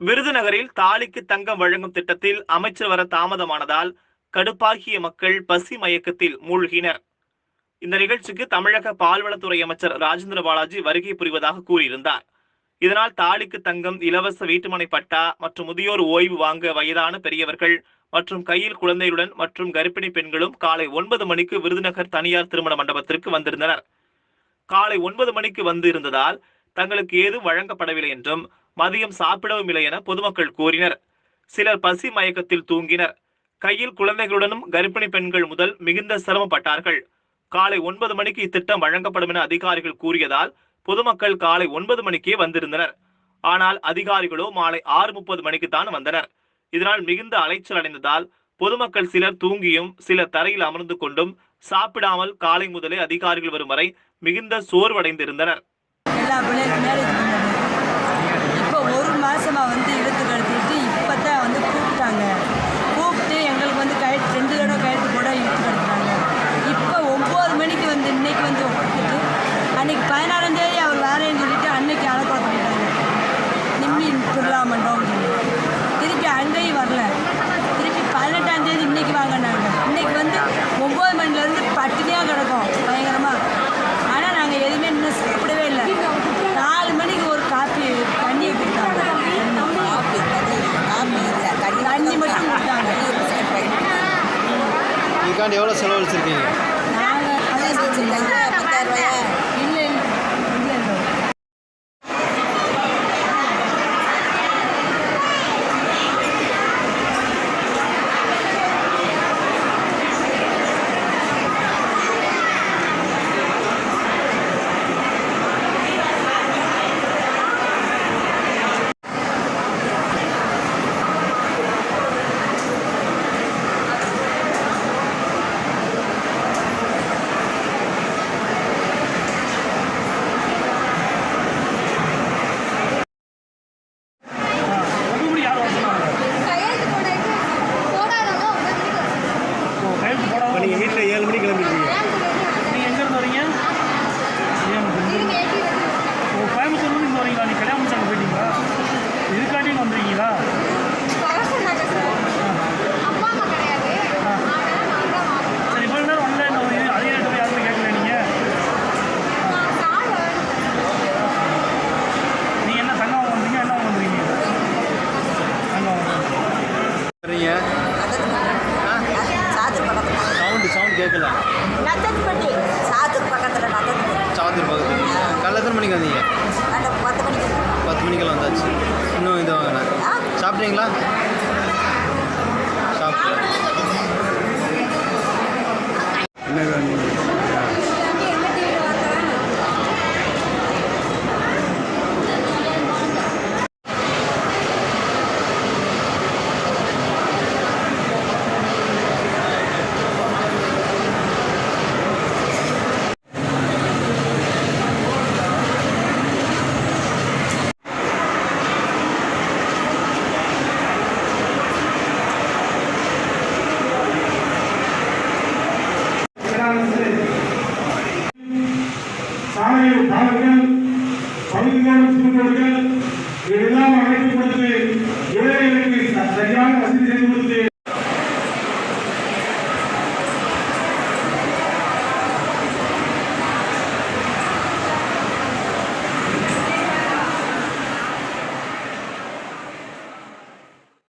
விருதுநகரில் தாலிக்கு தங்கம் வழங்கும் திட்டத்தில் அமைச்சர் வர தாமதமானதால் கடுப்பாகிய மக்கள் பசி மயக்கத்தில் மூழ்கினர். இந்த நிகழ்ச்சிக்கு தமிழக பால்வளத்துறை அமைச்சர் ராஜேந்திர பாலாஜி வருகை புரிவதாக கூறியிருந்தார். இதனால் தாலிக்கு தங்கம் இலவச வீட்டுமனை பட்டா மற்றும் முதியோர் ஓய்வு வாங்க வயதான பெரியவர்கள் மற்றும் கையில் குழந்தையுடன் மற்றும் கர்ப்பிணி பெண்களும் காலை ஒன்பது மணிக்கு விருதுநகர் தனியார் திருமண மண்டபத்திற்கு வந்திருந்தனர். காலை ஒன்பது மணிக்கு வந்து இருந்ததால் தங்களுக்கு ஏதும் வழங்கப்படவில்லை என்றும் மதியம் சாப்பிடவும் இல்லை என பொதுமக்கள் கூறினர். சிலர் பசி மயக்கத்தில் தூங்கினர். கையில் குழந்தைகளுடனும் கர்ப்பிணி பெண்கள் முதல் மிகுந்த சிரமப்பட்டார்கள் காலை ஒன்பது மணிக்கு இத்திட்டம் வழங்கப்படும் என அதிகாரிகள் கூறியதால் பொதுமக்கள் காலை ஒன்பது மணிக்கே வந்திருந்தனர். ஆனால் அதிகாரிகளோ மாலை ஆறு முப்பது மணிக்கு தான் வந்தனர். இதனால் மிகுந்த அலைச்சல் அடைந்ததால் பொதுமக்கள் சிலர் தூங்கியும் சிலர் தரையில் அமர்ந்து கொண்டும் சாப்பிடாமல் காலை முதலே அதிகாரிகள் வரும் வரை மிகுந்த சோர்வடைந்திருந்தனர். வந்து இதுக்காண்டி எவ்வளோ செலவழிச்சிருக்கீங்க? வரீங்க சாத்தூர் பக்கத்தில் சவுண்டு சவுண்ட் கேட்கல. நத்தத்துப்பட்டி சாத்தூர் பக்கத்தில். நத்தத்துப்பட்டி சாத்தூர் பக்கத்தில் காலைல எத்தனை மணிக்கு வந்தீங்க? பத்து மணிக்கு பத்து மணிக்கெல்லாம் வந்தாச்சு. இன்னும் இது வாங்கினேன் சாப்பிட்டீங்களா? சாப்பிட்டேன். என்ன வேணும்? ஆயிரம் பாலங்கள் பகுதிகள் சிறுபொருட்கள்